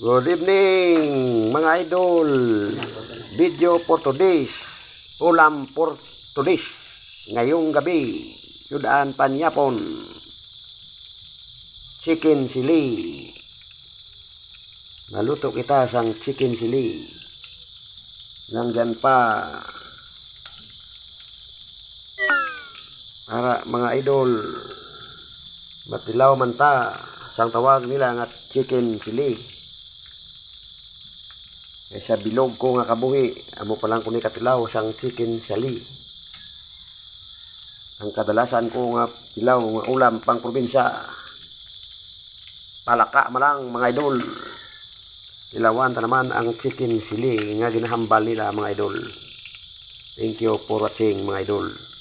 Good evening mga idol. Video for today's ulam for today's ngayong gabi. Yudaan panyapon. Chicken sili. Naluto kita sang chicken sili. Nandyan pa para mga idol matilaw man ta sang tawag nila nga chicken sili kaya sa bilog ko nga kabuhi. Amo pa lang ko ni katilaw sang chicken sili ang kadalasan ko nga tilaw nga ulam pang probinsya. Palaka malang mga idol. Ilawan ta naman ang chicken sili nga ginahambal nila mga idol. Thank you for watching mga idol